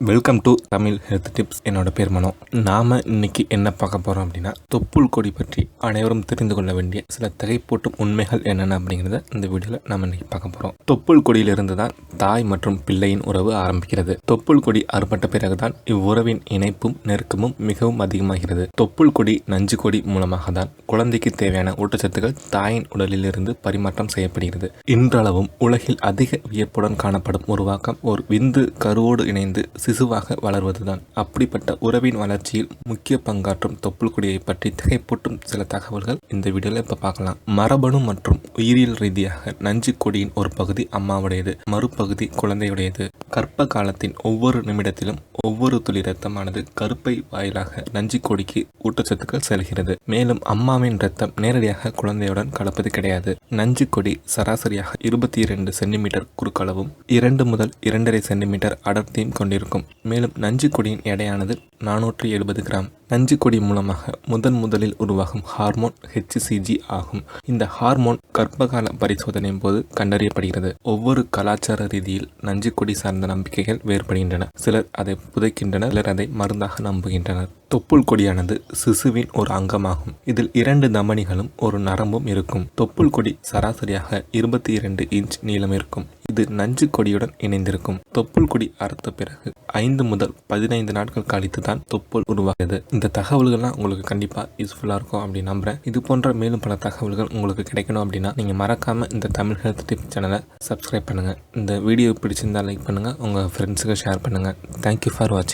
Welcome to Tamil health tips என்னோட பேர் மனோ. நாம இன்னைக்கு என்ன பார்க்க போறோம் அப்படின்னா தொப்புள் கொடி பற்றி அனைவரும் தெரிந்து கொள்ள வேண்டிய சில திகைப்பூட்டும் உண்மைகள் என்னென்ன அப்படிங்கிறத இந்த வீடியோவில் நம்ம இன்னைக்கு பார்க்க போறோம். தொப்புள் கொடியிலிருந்து தான் தாய் மற்றும் பிள்ளையின் உறவு ஆரம்பிக்கிறது. தொப்புள் கொடி அறுபட்ட பிறகுதான் இவ்வுறவின் இணைப்பும் நெருக்கமும் மிகவும் அதிகமாகிறது. தொப்புள் கொடி நஞ்சு கொடி மூலமாக தான் குழந்தைக்கு தேவையான ஊட்டச்சத்துக்கள் தாயின் உடலிலிருந்து பரிமாற்றம் செய்யப்படுகிறது. இன்றளவும் உலகில் அதிக வியப்புடன் காணப்படும் உருவாக்கம் ஒரு விந்து கருவோடு இணைந்து சிசுவாக வளர்வதுதான். அப்படிப்பட்ட உறவின் வளர்ச்சியில் முக்கிய பங்காற்றும் தொப்புள்குடியை பற்றி திகைப்பூட்டும் சில தகவல்கள் இந்த வீடியோல இப்ப பார்க்கலாம். மரபணு மற்றும் உயிரியல் ரீதியாக நஞ்சு கொடியின் ஒரு பகுதி அம்மாவுடையது மறுபகுதி குழந்தையுடையது. கற்ப காலத்தின் ஒவ்வொரு நிமிடத்திலும் ஒவ்வொரு துளி ரத்தமானது கருப்பை வாயிலாக நஞ்சு கொடிக்கு ஊட்டச்சத்துக்கள் செல்கிறது. மேலும் அம்மாவின் ரத்தம் நேரடியாக குழந்தையுடன் கலப்பது கிடையாது. நஞ்சு கொடி சராசரியாக இருபத்தி இரண்டு சென்டிமீட்டர் குறுக்களவும் இரண்டு முதல் இரண்டரை சென்டிமீட்டர் அடர்த்தியும் கொண்டிருக்கும். மேலும் நஞ்சு கொடியின் எடையானது நானூற்றி எழுபது கிராம். நஞ்சு கொடி மூலமாக முதன் முதலில் உருவாகும் ஹார்மோன் ஹெச்சிசிஜி ஆகும். இந்த ஹார்மோன் கர்ப்பகால பரிசோதனையின் போது கண்டறியப்படுகிறது. ஒவ்வொரு கலாச்சார ரீதியில் நஞ்சு கொடி சார்ந்த நம்பிக்கைகள் வேறுபடுகின்றன. சிலர் அதை புதைக்கின்றனர் சிலர் அதை மருந்தாக நம்புகின்றனர். தொப்புள் கொடியானது சிசுவின் ஒரு அங்கமாகும். இதில் இரண்டு தமனிகளும் ஒரு நரம்பும் இருக்கும். தொப்புள் கொடி சராசரியாக இருபத்தி இரண்டு இன்ச் நீளம் இருக்கும். இது நஞ்சு கொடியுடன் இணைந்திருக்கும். தொப்புள் கொடி அறுத்த பிறகு ஐந்து முதல் பதினைந்து நாட்கள் கழித்து தான் தொப்புள் உருவாகுது இந்த தகவல்கள்லாம் உங்களுக்கு கண்டிப்பாக யூஸ்ஃபுல்லாக இருக்கும் அப்படின்னு நம்புறேன். இது போன்ற மேலும் பல தகவல்கள் உங்களுக்கு கிடைக்கணும் அப்படின்னா நீங்கள் மறக்காமல் இந்த தமிழ் ஹெல்த் டிப் சேனலை சப்ஸ்கிரைப் பண்ணுங்கள் இந்த வீடியோ பிடிச்சிருந்தா லைக் பண்ணுங்கள் உங்கள் ஃப்ரெண்ட்ஸுக்கு ஷேர் பண்ணுங்கள் தேங்க்யூ ஃபார் வாட்சிங்